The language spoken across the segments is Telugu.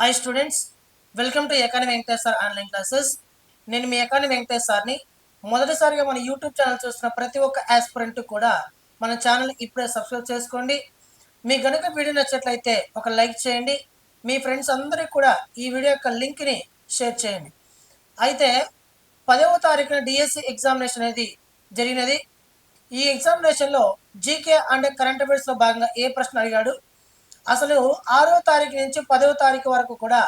Hi students welcome to Ekani Venkatesh sir online classes నేను మీ ఎకాని వెంకటేష్ సార్ని. మొదటిసారిగా మన యూట్యూబ్ ఛానల్ చూస్తున్న ప్రతి ఒక్క ఆస్పిరెంట్ కూడా మన ఛానల్ ఇప్పుడే సబ్స్క్రైబ్ చేసుకోండి. మీ గనుక వీడియో నచ్చట్లయితే ఒక లైక్ చేయండి. మీ ఫ్రెండ్స్ అందరికీ కూడా ఈ వీడియో యొక్క లింక్ని షేర్ చేయండి. అయితే పదవ తారీఖున డిఎస్సి ఎగ్జామినేషన్ అనేది జరిగినది. ఈ ఎగ్జామినేషన్లో జీకే అండ్ కరెంట్ అఫైర్స్లో భాగంగా ఏ ప్రశ్న అడిగాడు? అసలు ఆరో తారీఖు నుంచి పదవ తారీఖు వరకు కూడా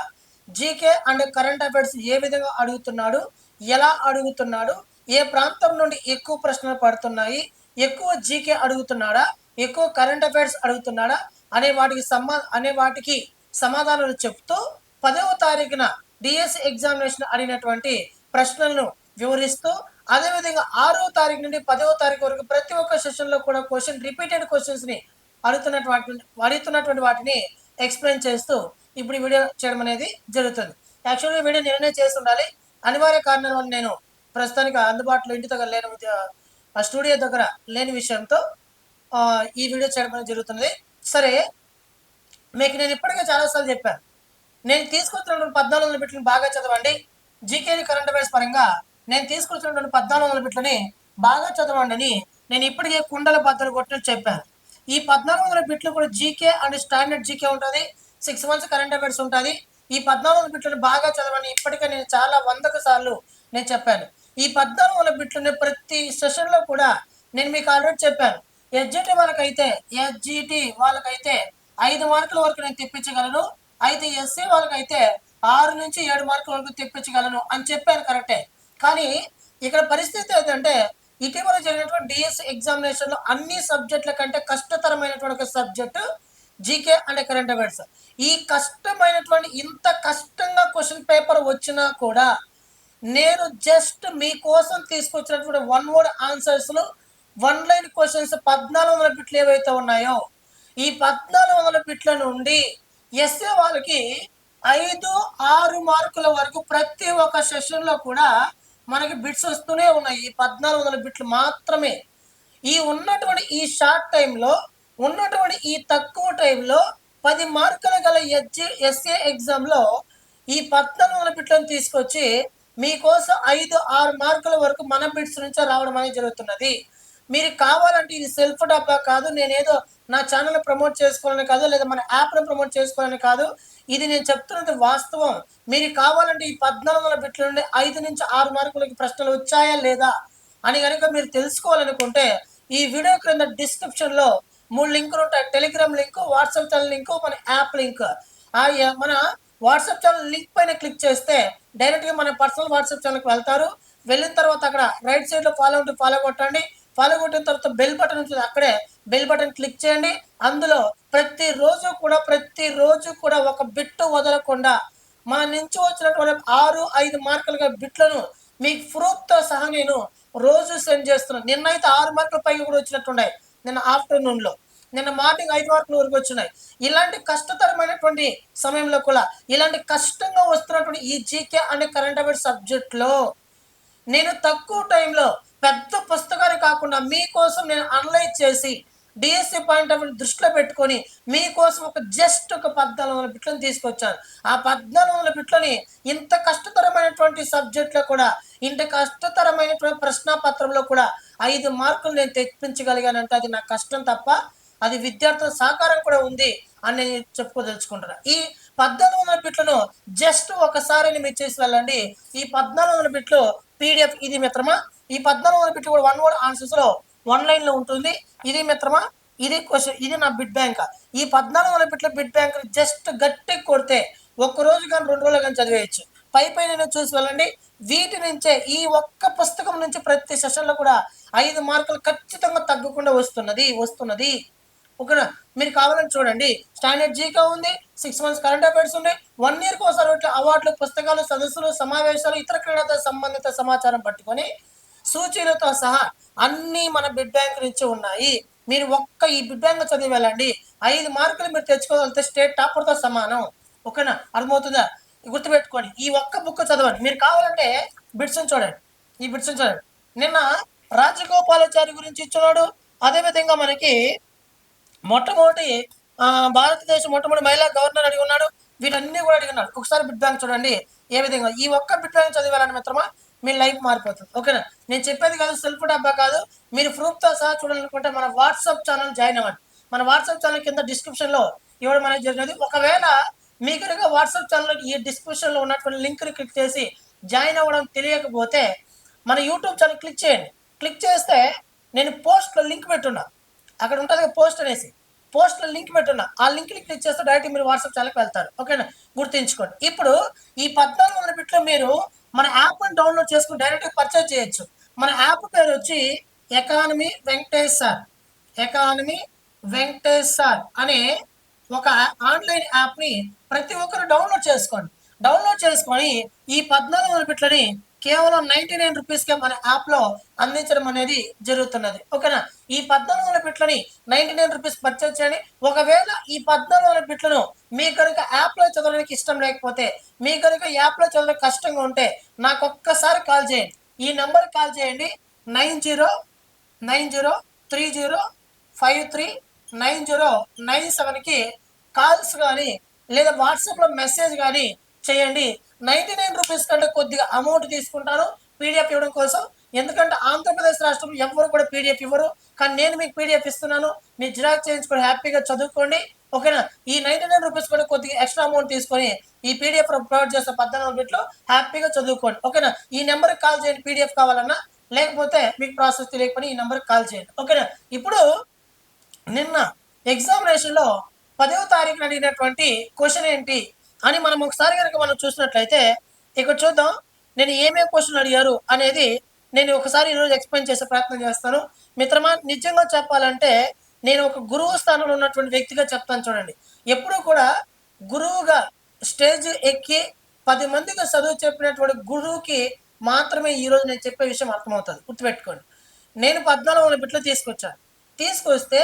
జీకే అండ్ కరెంట్ అఫైర్స్ ఏ విధంగా అడుగుతున్నాడు ఎలా అడుగుతున్నాడు ఏ ప్రాంతం నుండి ఎక్కువ ప్రశ్నలు పడుతున్నాయి ఎక్కువ జీకే అడుగుతున్నాడా ఎక్కువ కరెంట్ అఫైర్స్ అడుగుతున్నాడా అనే వాటికి సమా అనే వాటికి సమాధానాలు చెప్తూ పదవ తారీఖున డిఎస్సి ఎగ్జామినేషన్ అడిగినటువంటి ప్రశ్నలను వివరిస్తూ అదేవిధంగా ఆరో తారీఖు నుండి పదవ తారీఖు వరకు ప్రతి ఒక్క సెషన్లో కూడా క్వశ్చన్ రిపీటెడ్ క్వశ్చన్స్ని అడుగుతున్నటువంటి అడుగుతున్నటువంటి వాటిని ఎక్స్ప్లెయిన్ చేస్తూ ఇప్పుడు ఈ వీడియో చేయడం అనేది జరుగుతుంది. యాక్చువల్గా వీడియో నేనే చేసి ఉండాలి. అనివార్య కారణాల వల్ల నేను ప్రస్తుతానికి అందుబాటులో ఇంటి దగ్గర లేని స్టూడియో దగ్గర లేని విషయంతో ఈ వీడియో చేయడం అనేది జరుగుతున్నది సరే మీకు నేను ఇప్పటికే చాలాసార్లు చెప్పాను. నేను తీసుకొచ్చినటువంటి పద్నాలుగు వందల బిట్లను బాగా చదవండి. జీకేని కరెంట్ అఫైర్స్ పరంగా నేను తీసుకొచ్చినటువంటి పద్నాలుగు వందల బిట్లని బాగా చదవండి అని నేను ఇప్పటికే కుండల బద్దలు కొట్టినట్టు చెప్పాను. ఈ పద్నాలుగు వందల బిట్లు కూడా జీకే అండ్ స్టాండర్డ్ జీకే ఉంటుంది. సిక్స్ మంత్స్ కరెంట్ అఫైర్స్ ఉంటుంది. ఈ పద్నాలుగు వందల బిట్లను బాగా చదవని ఇప్పటికే నేను చాలా వందకు సార్లు నేను చెప్పాను. ఈ పద్నాలుగు వందల బిట్లను ప్రతి సెషన్లో కూడా నేను మీకు ఆల్రెడీ చెప్పాను. ఎస్జిటి వాళ్ళకైతే ఎస్జిటి వాళ్ళకైతే ఐదు మార్కుల వరకు నేను తెప్పించగలను. అయితే ఎస్సీ వాళ్ళకైతే ఆరు నుంచి ఏడు మార్కుల వరకు తెప్పించగలను అని చెప్పాను కరెక్టే కానీ ఇక్కడ పరిస్థితి ఏంటంటే ఇటీవల జరిగినటువంటి డిఎస్ ఎగ్జామినేషన్లో అన్ని సబ్జెక్టుల కంటే కష్టతరమైనటువంటి ఒక subject GK and current affairs. ఈ కష్టమైనటువంటి ఇంత కష్టంగా క్వశ్చన్ పేపర్ వచ్చినా కూడా నేను జస్ట్ మీకోసం తీసుకొచ్చినటువంటి one word answers one line questions పద్నాలుగు వందల బిట్లు ఏవైతే ఉన్నాయో ఈ పద్నాలుగు వందల బిట్ల నుండి ఎస్ఏ వాళ్ళకి ఐదు ఆరు మార్కుల వరకు ప్రతి ఒక్క సెషన్లో కూడా మనకి బిట్స్ వస్తూనే ఉన్నాయి. ఈ పద్నాలుగు వందల బిట్లు మాత్రమే. ఈ ఉన్నటువంటి ఈ షార్ట్ టైంలో ఉన్నటువంటి ఈ తక్కువ టైంలో పది మార్కుల గల ఎస్జి ఎస్ఏ ఎగ్జామ్లో ఈ పద్నాలుగు వందల బిట్లను తీసుకొచ్చి మీకోసం ఐదు ఆరు మార్కుల వరకు మన బిట్స్ నుంచే రావడం అనేది జరుగుతున్నది. మీరు కావాలంటే ఇది సెల్ఫ్ డబ్బా కాదు నేనేదో నా ఛానల్ ప్రమోట్ చేసుకోవాలని కాదు లేదా మన యాప్ను ప్రమోట్ చేసుకోవాలని కాదు. ఇది నేను చెప్తున్నది వాస్తవం. మీరు కావాలంటే ఈ పద్నాలుగు వందల బిట్ల నుండి ఐదు నుంచి ఆరు మార్కులకి ప్రశ్నలు వచ్చాయా లేదా అని కనుక మీరు తెలుసుకోవాలనుకుంటే ఈ వీడియో క్రింద డిస్క్రిప్షన్లో మూడు లింకులు ఉంటాయి. Telegram link WhatsApp channel link మన యాప్ లింక్. ఆ మన వాట్సాప్ ఛానల్ లింక్ పైన క్లిక్ చేస్తే డైరెక్ట్గా మన పర్సనల్ వాట్సాప్ ఛానల్కి వెళ్తారు. వెళ్ళిన తర్వాత అక్కడ రైట్ సైడ్లో ఫాలో ఉంటే ఫాలో కొట్టండి. ఫాలో కొట్టిన తర్వాత బెల్ బటన్ ఉంటుంది అక్కడే బెల్ బటన్ క్లిక్ చేయండి. అందులో ప్రతి రోజు కూడా ప్రతి రోజు కూడా ఒక బిట్టు వదలకుండా మా నుంచి వచ్చినటువంటి ఆరు ఐదు మార్కులుగా బిట్లను మీకు ప్రూఫ్తో సహా నేను రోజు సెండ్ చేస్తున్నాను. నిన్నైతే ఆరు మార్కుల పైకి కూడా వచ్చినట్టున్నాయి నిన్న ఆఫ్టర్నూన్లో నిన్న మార్నింగ్ ఐదు మార్కుల వరకు వచ్చినాయి. ఇలాంటి కష్టతరమైనటువంటి సమయంలో కూడా ఇలాంటి కష్టంగా వస్తున్నటువంటి ఈ జీకే అనే కరెంట్ అఫైర్స్ సబ్జెక్ట్లో నేను తక్కువ టైంలో పెద్ద పుస్తకాలు కాకుండా మీకోసం నేను అనలైజ్ చేసి డిఎస్సి పాయింట్ ఆఫ్ దృష్టిలో పెట్టుకొని మీకోసం ఒక జస్ట్ ఒక పద్నాలుగు వందల బిట్లను తీసుకొచ్చాను. ఆ పద్నాలుగు వందల బిట్లని ఇంత కష్టతరమైనటువంటి సబ్జెక్ట్లో కూడా ఇంత కష్టతరమైనటువంటి ప్రశ్నాపత్రంలో కూడా ఐదు మార్కులు నేను తెప్పించగలిగానంటే అది నా కష్టం తప్ప అది విద్యార్థుల సహకారం కూడా ఉంది అని నేను చెప్పుకోదలుచుకుంటున్నాను ఈ పద్నాలుగు వందల బిట్లను జస్ట్ ఒకసారి మీరు చేసి వెళ్ళండి. ఈ పద్నాలుగు వందల బిట్లు పీడిఎఫ్ ఇది మిత్రమా? ఈ పద్నాలుగు వందల బిట్లు కూడా వన్ వర్డ్ ఆన్సర్స్లో వన్ లైన్లో ఉంటుంది. ఇది మిత్రమా? ఇది క్వశ్చన్ ఇది నా బిడ్ బ్యాంక్ ఈ పద్నాలుగు వందల బిట్ల బిడ్ బ్యాంక్ జస్ట్ గట్టి కొడితే ఒక్క రోజు కానీ రెండు రోజులు కానీ చదివేయచ్చు. పై పైన చూసి వెళ్ళండి. వీటి నుంచే ఈ ఒక్క పుస్తకం నుంచి ప్రతి సెషన్లో కూడా ఐదు మార్కులు ఖచ్చితంగా తగ్గకుండా వస్తున్నది వస్తున్నది. ఓకేనా? మీరు కావాలని చూడండి. స్టాండర్డ్ జీకా ఉంది. సిక్స్ మంత్స్ కరెంట్ అఫైర్స్ ఉంది. వన్ ఇయర్కి ఒకసారి అవార్డులు పుస్తకాలు సదస్సులు సమావేశాలు ఇతర క్రీడలతో సంబంధిత సమాచారం పట్టుకొని సూచీలతో సహా అన్నీ మన బిడ్ బ్యాంక్ నుంచి ఉన్నాయి. మీరు ఒక్క ఈ బిడ్ బ్యాంక్ చదివి వెళ్ళండి. ఐదు మార్కులు మీరు తెచ్చుకోగలిగితే స్టేట్ టాపర్తో సమానం. ఓకేనా? అర్థమవుతుందా? గుర్తుపెట్టుకోండి. ఈ ఒక్క బుక్ చదవండి. మీరు కావాలంటే బిట్స్ చూడండి. ఈ బిడ్స్ని చూడండి. నిన్న రాజగోపాలాచారి గురించి ఇచ్చినాడు. అదేవిధంగా మనకి మొట్టమొదటి భారతదేశం మొట్టమొదటి మహిళా గవర్నర్ అడిగి ఉన్నాడు. వీటన్ని కూడా అడిగినాడు ఒకసారి బిడ్ బ్యాంక్ చూడండి. ఏ విధంగా? ఈ ఒక్క బిడ్ బ్యాంక్ చదివేయాలని మిత్రమా. మీ లైఫ్ మారిపోతుంది. ఓకేనా? నేను చెప్పేది కాదు సెల్ఫ్ డబ్బా కాదు. మీరు ప్రూఫ్తో సహా చూడాలనుకుంటే మన వాట్సాప్ ఛానల్ జాయిన్ అవ్వండి. మన వాట్సాప్ ఛానల్ కింద డిస్క్రిప్షన్లో ఇవ్వడం అనేది జరిగినది. ఒకవేళ మీ కనుక వాట్సాప్ ఛానల్ ఈ డిస్క్రిప్షన్లో ఉన్నటువంటి లింక్ని క్లిక్ చేసి జాయిన్ అవ్వడం తెలియకపోతే మన యూట్యూబ్ ఛానల్ క్లిక్ చేయండి. క్లిక్ చేస్తే నేను పోస్ట్లో లింక్ పెట్టున్నా. అక్కడ ఉంటుంది పోస్ట్ అనేసి. పోస్ట్లో లింక్ పెట్టున్నా. ఆ లింక్ క్లిక్ చేస్తే డైరెక్ట్ మీరు వాట్సాప్ ఛానల్కి వెళ్తారు. ఓకేనా? గుర్తుంచుకోండి. ఇప్పుడు ఈ పద్నాలుగు వందల బిట్లో మీరు మన యాప్ని డౌన్లోడ్ చేసుకుని డైరెక్ట్గా పర్చేజ్ చేయొచ్చు. మన యాప్ పేరు వచ్చి economy Venkatesh sir economy Venkatesh sir అనే ఒక ఆన్లైన్ యాప్ని ప్రతి ఒక్కరు డౌన్లోడ్ చేసుకోండి. డౌన్లోడ్ చేసుకొని ఈ పద్నాలుగు వందల బిట్లని కేవలం నైన్టీ నైన్ రూపీస్కే మన యాప్లో అందించడం అనేది జరుగుతున్నది. ఓకేనా ఈ పద్నాలుగు వందల బిట్లని నైన్టీ నైన్ రూపీస్ పర్చేజ్ చేయండి. ఒకవేళ ఈ పద్నాలుగు వందల బిట్లను మీ కనుక యాప్లో చదవడానికి ఇష్టం లేకపోతే మీ కనుక యాప్లో చదవడం కష్టంగా ఉంటే నాకు ఒక్కసారి కాల్ చేయండి. ఈ నెంబర్ కాల్ చేయండి. Nine zero nine zero three zero five three nine zero nine సెవెన్కి కాల్స్ కానీ లేదా వాట్సాప్లో మెసేజ్ కానీ చేయండి. నైంటీ నైన్ రూపీస్ కంటే కొద్దిగా అమౌంట్ తీసుకుంటాను. పీడిఎఫ్ ఇవ్వడం కోసం. ఎందుకంటే ఆంధ్రప్రదేశ్ రాష్ట్రంలో ఎవరు కూడా పీడిఎఫ్ ఇవ్వరు. కానీ నేను మీకు పీడిఎఫ్ ఇస్తున్నాను. మీరు జిరాక్స్ చేయించుకొని హ్యాపీగా చదువుకోండి. ఓకేనా? ఈ నైన్టీ నైన్ రూపీస్ కూడా కొద్దిగా ఎక్స్ట్రా అమౌంట్ తీసుకొని ఈ పీడిఎఫ్ ప్రొవైడ్ చేసే పద్నాలుగు బిట్లో హ్యాపీగా చదువుకోండి. ఓకేనా? ఈ నెంబర్కి కాల్ చేయండి. పీడిఎఫ్ కావాలన్నా. లేకపోతే మీకు ప్రాసెస్ తెలియకపోతే ఈ నెంబర్కి కాల్ చేయండి. ఓకేనా? ఇప్పుడు నిన్న ఎగ్జామినేషన్లో పదవ తారీఖున అడిగినటువంటి క్వశ్చన్ ఏంటి? అని మనం ఒకసారి కనుక మనం చూసినట్లయితే ఇక్కడ చూద్దాం నేను ఏమేమి క్వశ్చన్ అడిగారు అనేది నేను ఒకసారి ఈరోజు ఎక్స్ప్లెయిన్ చేసే ప్రయత్నం చేస్తాను. మిత్రమా నిజంగా చెప్పాలంటే నేను ఒక గురువు స్థానంలో ఉన్నటువంటి వ్యక్తిగా చెప్తాను చూడండి. ఎప్పుడూ కూడా గురువుగా స్టేజ్ ఎక్కి పది మందికి చదువు చెప్పినటువంటి గురువుకి మాత్రమే ఈరోజు నేను చెప్పే విషయం అర్థమవుతుంది. గుర్తుపెట్టుకోండి. నేను పద్నాలుగు వందల బిట్లు తీసుకొచ్చాను. తీసుకొస్తే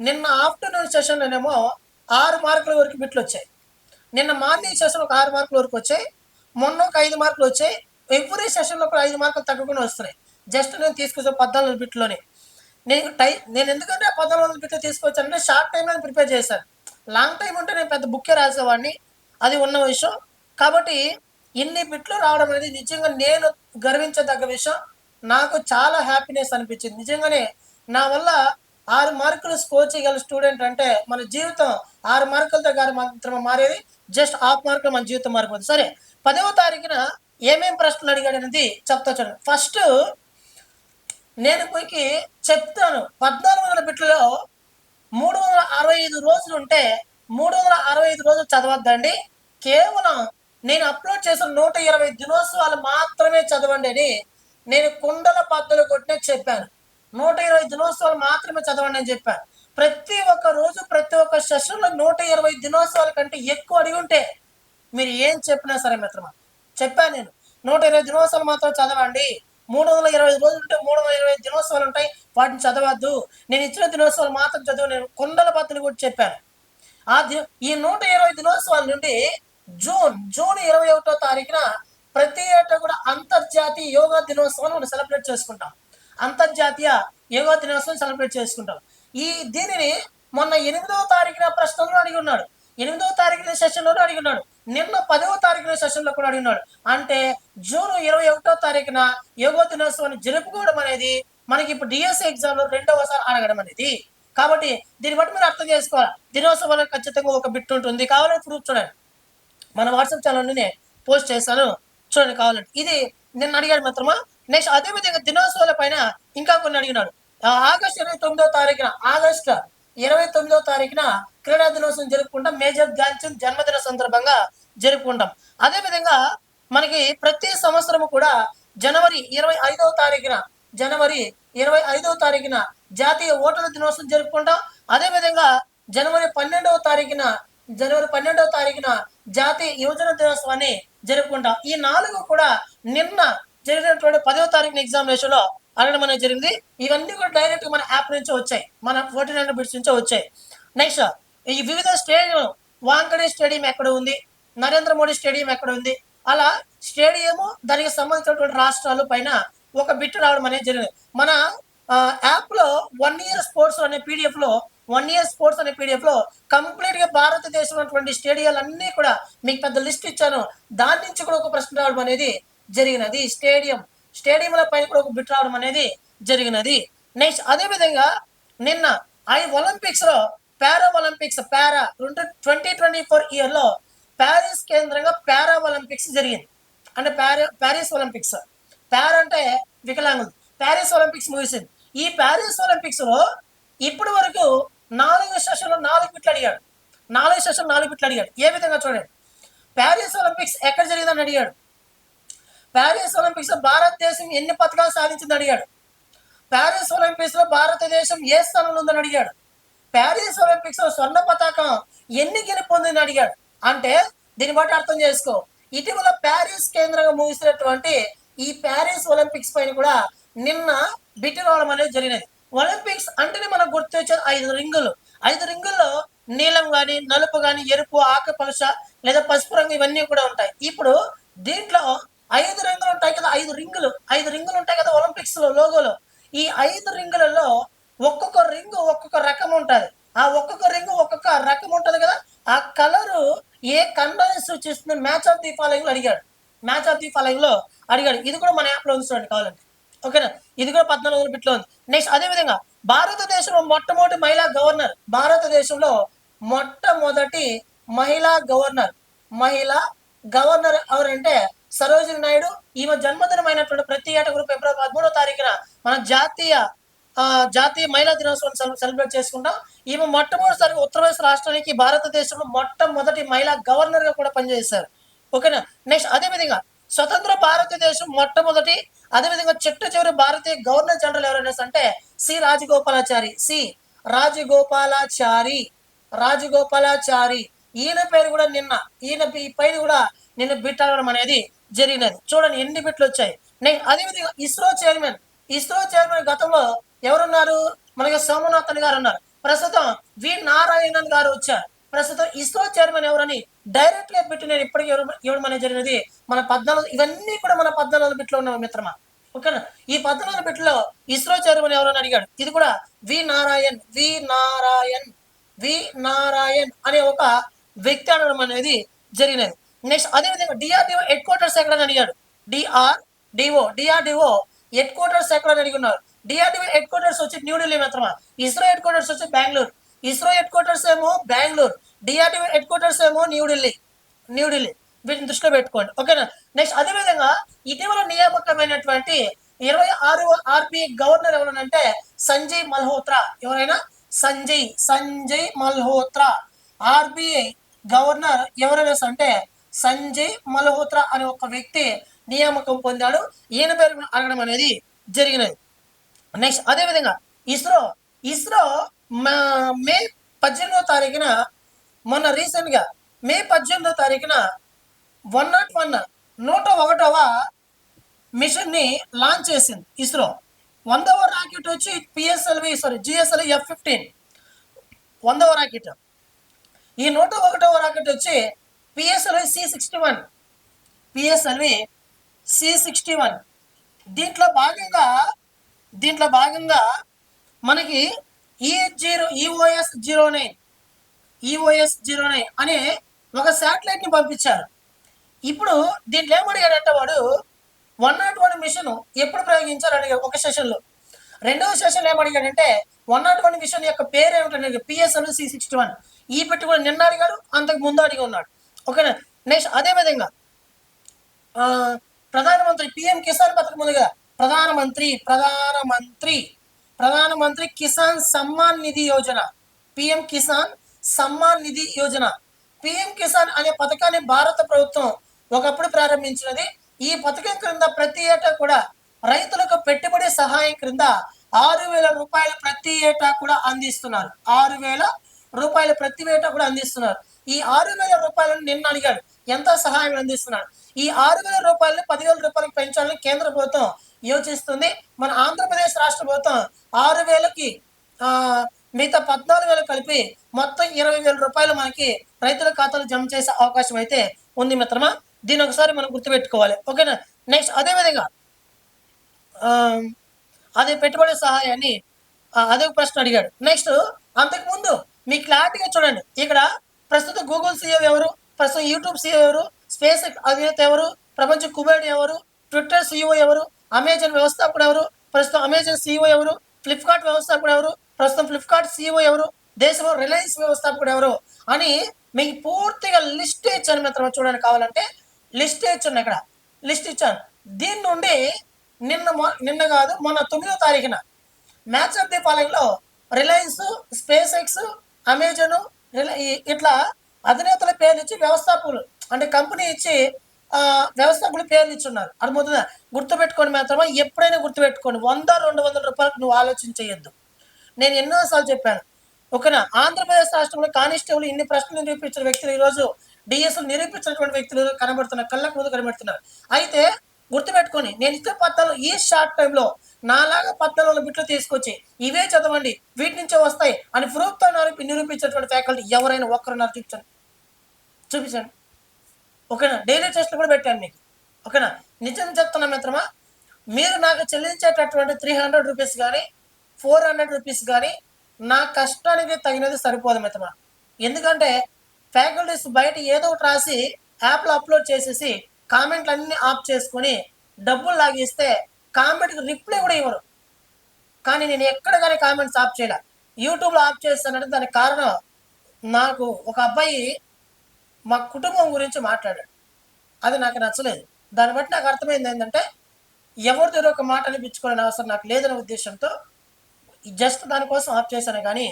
నిన్న ఆఫ్టర్నూన్ సెషన్లోనేమో ఆరు మార్కుల వరకు బిట్లు వచ్చాయి నిన్న మార్నింగ్ సెషన్ ఒక ఆరు మార్కుల వరకు వచ్చాయి. మొన్న ఒక ఐదు మార్కులు వచ్చాయి. ఎవ్రీ సెషన్లో కూడా ఐదు మార్కులు తగ్గకుండా వస్తున్నాయి. జస్ట్ నేను తీసుకొచ్చే పద్నాలుగు బిట్లోనే. నేను టై నేను ఎందుకంటే పద్నాలుగు వందల బిట్లు తీసుకొచ్చానంటే షార్ట్ టైంలో ప్రిపేర్ చేశాను. లాంగ్ టైం ఉంటే నేను పెద్ద బుక్కే రాసేవాడిని. అది ఉన్న విషయం. కాబట్టి ఇన్ని బిట్లు రావడం అనేది నిజంగా నేను గర్వించదగ్గ విషయం. నాకు చాలా హ్యాపీనెస్ అనిపించింది. నిజంగానే నా వల్ల ఆరు మార్కులు స్కోర్ చేయగల స్టూడెంట్ అంటే మన జీవితం ఆరు మార్కులతో గారు మాత్రమే మారేది జస్ట్ హాఫ్ మార్కులు మన జీవితం మారిపోతుంది. సరే పదవ తారీఖున ఏమేం ప్రశ్నలు అడిగాడు అనేది చెప్తా చూడండి. ఫస్ట్ నేను పోయి చెప్తాను. పద్నాలుగు వందల బిట్లలో మూడు వందల అరవై ఐదు రోజులు ఉంటే మూడు వందల అరవై ఐదు రోజులు చదవద్దండి. కేవలం నేను అప్లోడ్ చేసిన నూట ఇరవై దినోత్సవాలు మాత్రమే చదవండి అని నేను కుండల పద్ధతులు కొట్టిన చెప్పాను. నూట ఇరవై దినోత్సవాలు మాత్రమే చదవండి అని చెప్పాను ప్రతి ఒక్క రోజు ప్రతి ఒక్క సెషన్లో నూట ఇరవై దినోత్సవాల కంటే ఎక్కువ అడిగి ఉంటే మీరు ఏం చెప్పినా సరే మిత్రమా? చెప్పాను నేను. నూట ఇరవై దినోత్సవాలు మాత్రం చదవండి. మూడు వందల ఇరవై రోజులు ఉంటే మూడు వందల ఇరవై దినోత్సవాలు ఉంటాయి. వాటిని చదవద్దు. నేను ఇచ్చిన దినోత్సవాలు మాత్రం చదువు నేను కొండల పత్రిని కూడా చెప్పాను. ఆ ది ఈ నూట ఇరవై దినోత్సవాల నుండి జూన్ జూన్ ఇరవై ఒకటో తారీఖున ప్రతి ఏటా కూడా అంతర్జాతీయ యోగా దినోత్సవాన్ని మనం సెలబ్రేట్ చేసుకుంటాం. అంతర్జాతీయ యోగా దినోత్సవం సెలబ్రేట్ చేసుకుంటాం. ఈ దీనిని మొన్న ఎనిమిదవ తారీఖున ప్రశ్నలు అడిగి ఉన్నాడు. ఎనిమిదవ తారీఖున సెషన్లో అడిగి ఉన్నాడు. నిన్న పదవ తారీఖున సెషన్లో కూడా అడిగి ఉన్నాడు. అంటే జూన్ ఇరవై ఒకటో తారీఖున యోగా దినోత్సవాన్ని జరుపుకోవడం అనేది మనకి ఇప్పుడు డిఎస్సి ఎగ్జామ్లో రెండవసారి అడగడం అనేది. కాబట్టి దీన్ని బట్టి మీరు అర్థం చేసుకోవాలి. దినోత్సవాలు ఖచ్చితంగా ఒక బిట్ ఉంటుంది. కావాలని ప్రూఫ్ చూడండి. మన వాట్సాప్ ఛానల్ని పోస్ట్ చేశాను. చూడండి కావాలంటే. ఇది నిన్న అడిగాడు మాత్రమా? నెక్స్ట్ అదే విధంగా దినోత్సవాల పైన ఇంకా కొన్ని అడిగినాడు ఆ ఆగస్టు ఇరవై తొమ్మిదో తారీఖున ఆగస్టు ఇరవై తొమ్మిదో తారీఖున క్రీడా దినోత్సవం జరుపుకుంటాం. మేజర్ ధ్యాన్చంద్ జన్మదిన సందర్భంగా జరుపుకుంటాం. అదే విధంగా మనకి ప్రతి సంవత్సరం కూడా జనవరి ఇరవై ఐదవ తారీఖున జనవరి ఇరవై ఐదవ తారీఖున జాతీయ ఓటర్ల దినోత్సవం జరుపుకుంటాం. అదే విధంగా జనవరి పన్నెండవ తారీఖున జనవరి పన్నెండవ తారీఖున జాతీయ యువజన దినోత్సవాన్ని జరుపుకుంటాం. ఈ నాలుగు కూడా నిన్న జరిగినటువంటి పదవ తారీఖున ఎగ్జామినేషన్లో అడగడం అనేది జరిగింది. ఇవన్నీ కూడా డైరెక్ట్ మన యాప్ నుంచి వచ్చాయి. మన ఫోర్టీన్ హండ్రెడ్ బిట్స్ నుంచి వచ్చాయి. నెక్స్ట్ ఈ వివిధ స్టేడియం వాంకడే స్టేడియం ఎక్కడ ఉంది? నరేంద్ర మోడీ స్టేడియం ఎక్కడ ఉంది? అలా స్టేడియము దానికి సంబంధించినటువంటి రాష్ట్రాలు పైన ఒక బిట్ రావడం అనేది జరిగింది. మన యాప్లో వన్ ఇయర్ స్పోర్ట్స్ అనే పీడిఎఫ్లో వన్ ఇయర్ స్పోర్ట్స్ అనే పీడిఎఫ్లో కంప్లీట్గా భారతదేశం ఉన్నటువంటి స్టేడియాలు కూడా మీకు పెద్ద లిస్ట్ ఇచ్చాను. దాని నుంచి కూడా ఒక ప్రశ్న రావడం అనేది జరిగినది. స్టేడియం స్టేడియంల పైన కూడా ఒక బిట్ రావడం అనేది జరిగినది. నెక్స్ట్ అదే విధంగా నిన్న ఐ ఒలింపిక్స్లో పారా ఒలింపిక్స్ పారా రెండు ట్వంటీ ట్వంటీ ఫోర్ ఇయర్లో ప్యారిస్ కేంద్రంగా పారా ఒలింపిక్స్ జరిగింది. అంటే ప్యారి ప్యారిస్ ఒలింపిక్స్. పారా అంటే వికలాంగులు. ప్యారిస్ ఒలింపిక్స్ ముగిసింది. ఈ ప్యారిస్ ఒలింపిక్స్లో ఇప్పటి వరకు నాలుగు సెషన్లు నాలుగు బిట్లు అడిగాడు. నాలుగు సెషన్ నాలుగు బిట్లు అడిగాడు. ఏ విధంగా చూడండి. ప్యారిస్ ఒలింపిక్స్ ఎక్కడ జరిగిందని అడిగాడు. ప్యారిస్ ఒలింపిక్స్లో భారతదేశం ఎన్ని పథకాలు సాధించింది అడిగాడు. ప్యారిస్ ఒలింపిక్స్లో భారతదేశం ఏ స్థానంలో ఉందని అడిగాడు. ప్యారిస్ ఒలింపిక్స్లో స్వర్ణ పతాకం ఎన్ని గెలుపు అడిగాడు. అంటే దీన్ని బట్టి అర్థం చేసుకో. ఇటీవల ప్యారిస్ కేంద్రంగా ముగిసినటువంటి ఈ ప్యారిస్ ఒలింపిక్స్ పైన కూడా నిన్న బిట్టి రావడం అనేది జరిగినది. ఒలింపిక్స్ అంటేనే మనకు గుర్తొచ్చేది ఐదు రింగులు. ఐదు రింగుల్లో నీలం కానీ నలుపు కానీ ఎరుపు ఆకుపలుస లేదా పసుపు రంగు ఇవన్నీ కూడా ఉంటాయి. ఇప్పుడు దీంట్లో ఐదు రింగులు ఉంటాయి కదా ఐదు రింగులు. ఐదు రింగులు ఉంటాయి కదా ఒలింపిక్స్లో లోగోలో. ఈ ఐదు రింగులలో ఒక్కొక్క రింగు ఒక్కొక్క రకం ఉంటుంది. ఆ ఒక్కొక్క రింగు ఒక్కొక్క రకం ఉంటుంది కదా ఆ కలరు ఏ కలర్ సూచిస్తుంది మ్యాచ్ ఆఫ్ ది ఫాలోయింగ్లో అడిగాడు. మ్యాచ్ ఆఫ్ ది ఫాలోయింగ్లో అడిగాడు. ఇది కూడా మన యాప్లో ఉంది చూడండి కావాలంటే. ఓకేనా? ఇది కూడా పద్నాలుగు వందల బిట్లో ఉంది. నెక్స్ట్ అదే విధంగా భారతదేశంలో మొట్టమొదటి మహిళా గవర్నర్ భారతదేశంలో మొట్టమొదటి మహిళా గవర్నర్. మహిళా గవర్నర్ ఎవరంటే సరోజిని నాయుడు ఈమె జన్మదినమైనటువంటి ప్రతి ఏట కూడా ఫిబ్రవరి పదమూడో తారీఖున మన జాతీయ జాతీయ మహిళా దినోత్సవం సెలబ్రేట్ చేసుకుంటాం. ఈమె మొట్టమొదటిసారి ఉత్తరప్రదేశ్ రాష్ట్రానికి భారతదేశంలో మొట్టమొదటి మహిళా గవర్నర్గా కూడా పనిచేశారు. ఓకేనా? నెక్స్ట్ అదే విధంగా స్వతంత్ర భారతదేశం మొట్టమొదటి అదే విధంగా చిట్ట చివరి భారతీయ గవర్నర్ జనరల్ ఎవరైనా అంటే సి రాజగోపాలాచారి సి రాజగోపాలాచారి రాజగోపాలాచారి. ఈయన పేరు కూడా నిన్న ఈయన ఈ పైన కూడా నిన్న బిట్టడం అనేది జరిగినది. చూడండి ఎన్ని బిట్లు వచ్చాయి. నెక్స్ట్ అదే విధంగా ఇస్రో చైర్మన్ ఇస్రో చైర్మన్ గతంలో ఎవరున్నారు? మనకి సోమనాథన్ గారు ఉన్నారు. ప్రస్తుతం వి నారాయణన్ గారు వచ్చారు. ప్రస్తుతం ఇస్రో చైర్మన్ ఎవరని డైరెక్ట్గా పెట్టి నేను ఇప్పటికీ ఇవ్వడం ఇవ్వడం అనేది జరిగినది. మన పద్నాలుగు ఇవన్నీ కూడా మన పద్నాలుగు బిట్లో ఉన్న మిత్రమా? ఓకేనా? ఈ పద్నాలుగు బిట్లో ఇస్రో చైర్మన్ ఎవరని అడిగాడు. ఇది కూడా వి నారాయణ్ వి నారాయణ్ వి నారాయణ్ అనే ఒక వ్యక్తి అనడం అనేది జరిగినది. నెక్స్ట్ అదే విధంగా డిఆర్డిఓ హెడ్ క్వార్టర్స్ ఎక్కడ అడిగాడు. DR DO DRDO headquarters ఎక్కడ అని అడిగినారు. డిఆర్డిఓ హెడ్ క్వార్టర్స్ వచ్చి న్యూఢిల్లీ మాత్రమా? ఇస్రో హెడ్ క్వార్టర్స్ వచ్చి బెంగళూరు ఇస్రో హెడ్ క్వార్టర్స్ ఏమో బెంగళూరు డిఆర్డిఓ హెడ్ క్వార్టర్స్ ఏమో న్యూఢిల్లీ న్యూఢిల్లీ వీటిని దృష్టిలో పెట్టుకోండి. ఓకేనా? నెక్స్ట్ అదే విధంగా ఇటీవల నియామకమైనటువంటి ఇరవై ఆరు ఆర్బిఐ గవర్నర్ ఎవరనంటే సంజయ్ మల్హోత్రా. ఎవరైనా? సంజయ్ సంజయ్ మల్హోత్రా. ఆర్బిఐ గవర్నర్ ఎవరైనా అంటే సంజయ్ మల్హోత్రా అనే ఒక వ్యక్తి నియామకం పొందాడు. ఈయన పేరు అడగడం అనేది జరిగినది. నెక్స్ట్ అదే విధంగా ఇస్రో ఇస్రో మా- మే పద్దెనిమిదో తారీఖున మొన్న రీసెంట్గా మే పద్దెనిమిదో తారీఖున వన్ నాట్ వన్ నూట ఒకటవ మిషన్ని లాంచ్ చేసింది ఇస్రో. వందవ రాకెట్ వచ్చి PSLV sorry GSL F fifteen వందవ రాకెట్. ఈ నూట ఒకటవ రాకెట్ వచ్చి PSLV C sixty one PSLV C sixty one దీంట్లో భాగంగా దీంట్లో భాగంగా మనకి ఈ zero EOS zero nine EOS zero nine అనే ఒక శాటిలైట్ని పంపించారు. ఇప్పుడు దీంట్లో ఏమడిగాడంటే వాడు వన్ నాట్ వన్ మిషన్ ఎప్పుడు ప్రయోగించారు అడిగాడు ఒక సెషన్లో రెండవ సెషన్ ఏమడిగాడంటే వన్ నాట్ వన్ మిషన్ యొక్క పేరు ఏమిటంటే పిఎస్ఎల్ సి సిక్స్టీ వన్ ఈ పెట్టి కూడా నిన్న అడిగాడు అంతకు ముందు అడిగి ఉన్నాడు. ఓకేనా? నెక్స్ట్ అదే విధంగా ఆ, ప్రధానమంత్రి పిఎం కిసాన్ పథకం ఉంది కదా? ప్రధానమంత్రి ప్రధానమంత్రి ప్రధానమంత్రి కిసాన్ సమ్మాన్ నిధి యోజన. పిఎం కిసాన్ సమ్మాన్ నిధి యోజన. పిఎం కిసాన్ అనే పథకాన్ని భారత ప్రభుత్వం ఒకప్పుడు ప్రారంభించినది. ఈ పథకం క్రింద ప్రతి ఏటా కూడా రైతులకు పెట్టుబడి సహాయం క్రింద ఆరు వేల రూపాయలు ప్రతి ఏటా కూడా అందిస్తున్నారు. ఆరు వేల రూపాయలు ప్రతి ఏటా కూడా అందిస్తున్నారు. ఈ ఆరు వేల రూపాయలను నిన్న అడిగాడు. ఎంత సహాయం అందిస్తున్నాడు? ఈ ఆరు వేల రూపాయలను పదివేల రూపాయలకు పెంచాలని కేంద్ర ప్రభుత్వం యోచిస్తుంది. మన ఆంధ్రప్రదేశ్ రాష్ట్ర ప్రభుత్వం ఆరు వేలకి ఆ, మిగతా పద్నాలుగు వేలు కలిపి మొత్తం ఇరవై వేల రూపాయలు మనకి రైతుల ఖాతాలో జమ చేసే అవకాశం అయితే ఉంది మిత్రమా? దీని ఒకసారి మనం గుర్తుపెట్టుకోవాలి. ఓకేనా? నెక్స్ట్ అదే విధంగా ఆ, అదే పెట్టుబడి సహాయాన్ని అదే ఒక ప్రశ్న అడిగాడు. నెక్స్ట్ అంతకు ముందు మీ క్లారిటీగా చూడండి. ఇక్కడ ప్రస్తుతం గూగుల్ సీఎం ఎవరు? ప్రస్తుతం యూట్యూబ్ సీఎం ఎవరు? స్పేస్ అధినేత ఎవరు? ప్రపంచ కుబేరుడు ఎవరు? ట్విట్టర్ సీఈఓ ఎవరు? అమెజాన్ వ్యవస్థాపకుడు ఎవరు? ప్రస్తుతం అమెజాన్ సీఈఓ ఎవరు? ఫ్లిప్కార్ట్ వ్యవస్థాపకుడు ఎవరు? ప్రస్తుతం ఫ్లిప్కార్ట్ సీఈఓ ఎవరు? దేశంలో రిలయన్స్ వ్యవస్థాపకుడు ఎవరు? అని మీకు పూర్తిగా లిస్ట్ ఇచ్చాను మిత్రం చూడండి కావాలంటే లిస్ట్ ఇచ్చాను ఇక్కడ. లిస్ట్ ఇచ్చాను. దీని నుండి నిన్న నిన్న కాదు మొన్న తొమ్మిదో తారీఖున మ్యాచ్ ఆఫ్ ది ఫాలోయింగ్లో రిలయన్స్ స్పేస్ ఎక్స్ అమెజాన్ ఇట్లా అధినేతల పేర్లు ఇచ్చి వ్యవస్థాపకులు అంటే కంపెనీ ఇచ్చి ఆ, వ్యవస్థాపకులు పేర్లు ఇచ్చి ఉన్నారు అర్థమవుతుందా? గుర్తుపెట్టుకోండి మాత్రమే ఎప్పుడైనా గుర్తుపెట్టుకోండి. వంద రెండు వందల రూపాయలకు నువ్వు ఆలోచన చేయొద్దు. నేను ఎన్నోసార్లు చెప్పాను. ఓకేనా? ఆంధ్రప్రదేశ్ రాష్ట్రంలో కానిస్టేబుల్ ఇన్ని ప్రశ్నలు నిరూపించిన వ్యక్తులు ఈరోజు డిఎస్ఎల్ నిరూపించినటువంటి వ్యక్తులు కనబడుతున్నారు కళ్ళకు ముందు కనబడుతున్నారు. అయితే గుర్తుపెట్టుకొని నేను ఇచ్చే పత్రాలు ఈ షార్ట్ టైంలో నాలాగా పత్రాల బిట్లు తీసుకొచ్చి ఇవే చదవండి. వీటి నుంచే వస్తాయి అని ప్రూఫ్తో నిరూపి నిరూపించేటువంటి ఫ్యాకల్టీ ఎవరైనా ఒక్కరున్నారు చూపించండి. చూపించండి. ఓకేనా? డైలీ టెస్ట్లు కూడా పెట్టాను మీకు. ఓకేనా? నిజం చెప్తున్నా మిత్రమా మీరు నాకు చెల్లించేటటువంటి త్రీ హండ్రెడ్ రూపీస్ కానీ ఫోర్ హండ్రెడ్ రూపీస్ కానీ నా కష్టానికి తగినది సరిపోదు మిత్రమా. ఎందుకంటే ఫ్యాకల్టీస్ బయట ఏదో ఒకటి రాసి యాప్లో అప్లోడ్ చేసేసి కామెంట్లు అన్నీ ఆఫ్ చేసుకొని డబ్బులు లాగిస్తే కామెంట్కి రిప్లై కూడా ఇవ్వరు. కానీ నేను ఎక్కడ కానీ కామెంట్స్ ఆఫ్ చేయలే. యూట్యూబ్లో ఆఫ్ చేస్తానంటే దానికి కారణం నాకు ఒక అబ్బాయి మా కుటుంబం గురించి మాట్లాడాడు. అది నాకు నచ్చలేదు. దాన్ని బట్టి నాకు అర్థమైంది ఏంటంటే ఎవరి దగ్గర ఒక మాట అనిపించుకోవాలని అవసరం నాకు లేదనే ఉద్దేశంతో జస్ట్ దానికోసం ఆఫ్ చేశాను. కానీ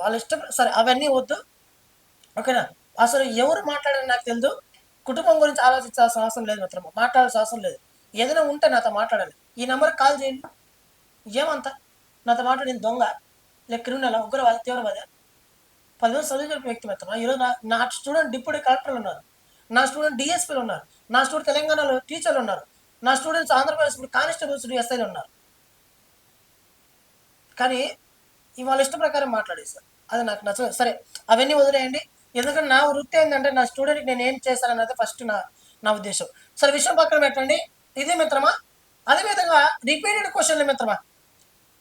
వాళ్ళ ఇష్టం సరే అవన్నీ వద్దు. ఓకేనా? అసలు ఎవరు మాట్లాడారని నాకు తెలియదు కుటుంబం గురించి ఆలోచించాల్సిన అవసరం లేదు మిత్రమా? మాట్లాడాల్సిన అవసరం లేదు. ఏదైనా ఉంటే నాతో మాట్లాడాలి ఈ నెంబర్కి కాల్ చేయండి. ఏమంత? నాతో మాట్లాడిన దొంగ. లేక క్రిమినల్? ఉగ్రవాద? తీవ్రవాద? పదివేలు చదువు చెప్పిన వ్యక్తి మిత్రమా? ఈరోజు నా నా స్టూడెంట్ డిప్యూటీ కలెక్టర్లు ఉన్నారు. నా స్టూడెంట్ డిఎస్పీలు ఉన్నారు. నా స్టూడెంట్ తెలంగాణలో టీచర్లు ఉన్నారు. నా స్టూడెంట్స్ ఆంధ్రప్రదేశ్ కానిస్టేబుల్స్ ఎస్ఐలు ఉన్నారు. కానీ ఇవాళ ఇష్ట ప్రకారం మాట్లాడేశారు అది నాకు నచ్చలేదు. సరే అవన్నీ వదిలేయండి. ఎందుకంటే నా వృత్తి ఏంటంటే నా స్టూడెంట్కి నేను ఏం చేశానన్నది ఫస్ట్ నా నా ఉద్దేశం. సరే విషయం పక్కన పెట్టండి. ఇది మిత్రమా? అదేవిధంగా రిపీటెడ్ క్వశ్చన్లు మిత్రమా?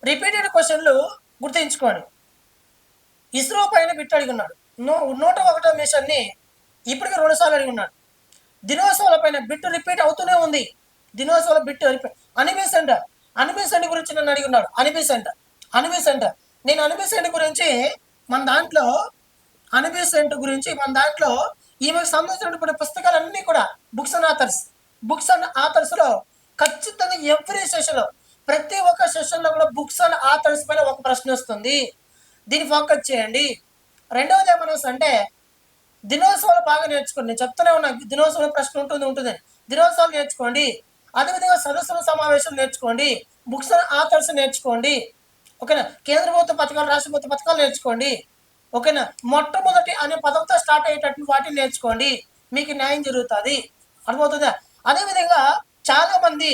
రిపీటెడ్ క్వశ్చన్లు గుర్తుంచుకోండి. ఇస్రో పైన బిట్ అడిగి ఉన్నాడు. నూ నూట ఒకటో మిషన్ని ఇప్పటికి రెండుసార్లు అడిగి ఉన్నాడు. దినోత్సవాల పైన బిట్ రిపీట్ అవుతూనే ఉంది. దినోత్సవాల bit repeat Annie Besant Annie Besant గురించి నన్ను అడిగి ఉన్నాడు. అనిబిసెంట్ అనిబిసెంట్ నేను అనిబిసెంట్ గురించి మన దాంట్లో అనిబిసెంట్ గురించి మన దాంట్లో ఈమెకు సంబంధించినటువంటి పుస్తకాలన్నీ కూడా books and authors books and ఆథర్స్లో ఖచ్చితంగా ఎవ్రీ సెషన్లో ప్రతి ఒక్క సెషన్లో కూడా బుక్స్ అండ్ ఆథర్స్ పైన ఒక ప్రశ్న వస్తుంది. దీన్ని ఫోకస్ చేయండి. రెండవది ఏమన్నా అంటే దినోత్సవాలు బాగా నేర్చుకోండి. నేను చెప్తూనే ఉన్నా దినోత్సవం ప్రశ్న ఉంటుంది ఉంటుంది. దినోత్సవాలు నేర్చుకోండి. అదేవిధంగా సదస్సుల సమావేశం నేర్చుకోండి. బుక్స్ ఆథర్స్ నేర్చుకోండి. ఓకేనా? కేంద్ర ప్రభుత్వ పథకాలు రాష్ట్ర ప్రభుత్వ పథకాలు నేర్చుకోండి. ఓకేనా? మొట్టమొదటి అనే పదంతో స్టార్ట్ అయ్యేటట్టు వాటిని నేర్చుకోండి. మీకు న్యాయం జరుగుతుంది. అర్థమవుతుందా? అదేవిధంగా చాలా మంది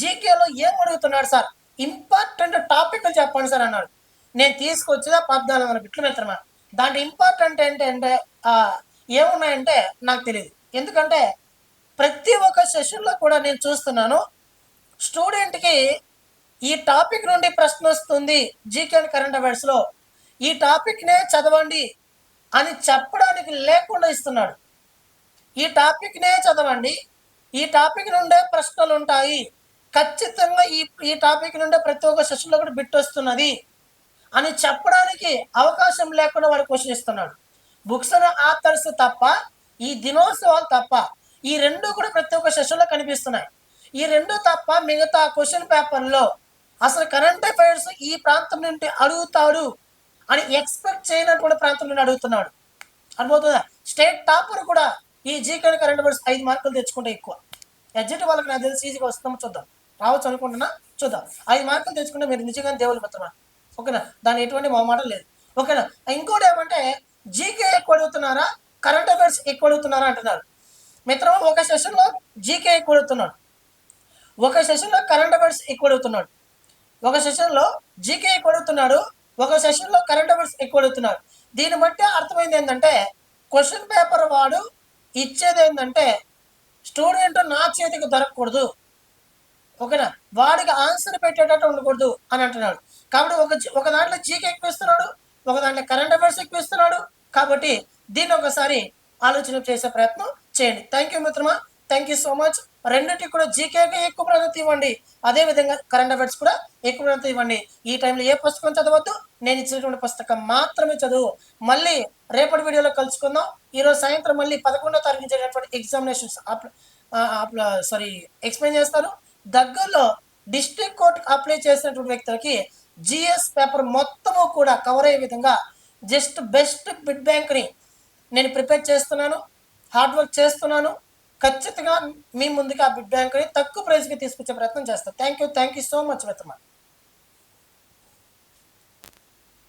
జీకేలో ఏం అడుగుతున్నాడు సార్? ఇంపార్టెంట్ టాపిక్ చెప్పండి సార్ అన్నాడు. నేను తీసుకొచ్చిన పద్నాలుగు వందల బిట్లు మిత్రమా దాంట్లో ఇంపార్టెంట్ ఏంటంటే ఏమున్నాయంటే నాకు తెలియదు ఎందుకంటే ప్రతి ఒక్క సెషన్లో కూడా నేను చూస్తున్నాను స్టూడెంట్కి ఈ టాపిక్ నుండి ప్రశ్న వస్తుంది జీకే అండ్ కరెంట్ అఫైర్స్లో ఈ టాపిక్నే చదవండి అని చెప్పడానికి లేకుండా ఇస్తున్నాడు. ఈ టాపిక్నే చదవండి ఈ టాపిక్ నుండే ప్రశ్నలు ఉంటాయి ఖచ్చితంగా ఈ ఈ టాపిక్ నుండే ప్రతి ఒక్క సెషన్లో కూడా బిట్ వస్తున్నది అని చెప్పడానికి అవకాశం లేకుండా వాడు క్వశ్చన్ ఇస్తున్నాడు బుక్స్ ఆథర్స్ తప్ప ఈ దినోత్సవాలు తప్ప ఈ రెండు కూడా ప్రతి ఒక్క సెషన్లో కనిపిస్తున్నాయి. ఈ రెండు తప్ప మిగతా క్వశ్చన్ పేపర్లో అసలు కరెంట్ అఫైర్స్ ఈ ప్రాంతం నుండి అడుగుతాడు అని ఎక్స్పెక్ట్ చేయనటువంటి ప్రాంతం నుండి అడుగుతున్నాడు. అర్థమవుతుందా? స్టేట్ టాపర్ కూడా ఈ జీకే కరెంట్ అఫైర్స్ ఐదు మార్కులు తెచ్చుకుంటే ఎక్కువ. ఎగ్జిట్ వాళ్ళకి నాకు తెలిసి ఈజీగా వస్తాము చూద్దాం. రావచ్చు అనుకుంటున్నా? చూద్దాం. ఐదు మార్కులు తెచ్చుకుంటే మీరు నిజంగా దేవుళ్ళు మిత్రమా ఓకేనా? దాని ఎటువంటి మొహమాట లేదు. ఓకేనా? ఇంకోటి ఏమంటే జీకే ఎక్కువ అడుగుతున్నారా? కరెంట్ అఫైర్స్ ఎక్కువ అడుగుతున్నారా అంటున్నారు. మిత్రం ఒక సెషన్లో జీకే ఎక్కువ అడుగుతున్నాడు. ఒక సెషన్లో కరెంట్ అఫైర్స్ ఎక్కువ అడుగుతున్నాడు. ఒక సెషన్లో జీకే ఎక్కువ అడుగుతున్నాడు. ఒక సెషన్లో కరెంట్ అఫైర్స్ ఎక్కువ అడుగుతున్నాడు. దీన్ని బట్టి అర్థమైంది ఏంటంటే క్వశ్చన్ పేపర్ వాడు ఇచ్చేది ఏంటంటే స్టూడెంట్ నా చేతికి దొరకకూడదు. ఓకేనా? వాడికి ఆన్సర్ పెట్టేటట్టు ఉండకూడదు అని అంటున్నాడు. కాబట్టి ఒక ఒక దాంట్లో జీకే ఎక్కువ ఇస్తున్నాడు ఒక దాంట్లో కరెంట్ అఫైర్స్ ఎక్కువ ఇస్తున్నాడు కాబట్టి దీన్ని ఒకసారి ఆలోచన చేసే ప్రయత్నం చేయండి. థ్యాంక్ యూ మిత్రమా. థ్యాంక్ యూ సో మచ్ రెండింటికి కూడా జీకేకి ఎక్కువ ప్రాధాన్యత ఇవ్వండి. అదే విధంగా కరెంట్ అఫైర్స్ కూడా ఎక్కువ ప్రాధాన్యత ఇవ్వండి. ఈ టైంలో ఏ పుస్తకం చదవద్దు? నేను ఇచ్చినటువంటి పుస్తకం మాత్రమే చదువు. మళ్ళీ రేపటి వీడియోలో కలుసుకుందాం. ఈరోజు సాయంత్రం మళ్ళీ పదకొండో తారీఖు జరిగినటువంటి ఎగ్జామినేషన్స్ సారీ ఎక్స్ప్లెయిన్ చేస్తాను. దగ్గరలో డిస్ట్రిక్ట్ కోర్టుకు అప్లై చేసినటువంటి వ్యక్తులకి జిఎస్ పేపర్ మొత్తము కూడా కవర్ అయ్యే విధంగా జస్ట్ బెస్ట్ బిడ్ బ్యాంక్ని నేను ప్రిపేర్ చేస్తున్నాను. హార్డ్ వర్క్ చేస్తున్నాను. ఖచ్చితంగా మీ ముందుకు ఆ బిడ్ బ్యాంక్ని తక్కువ ప్రైస్కి తీసుకొచ్చే ప్రయత్నం చేస్తాను thank you thank you so much మిత్రమా.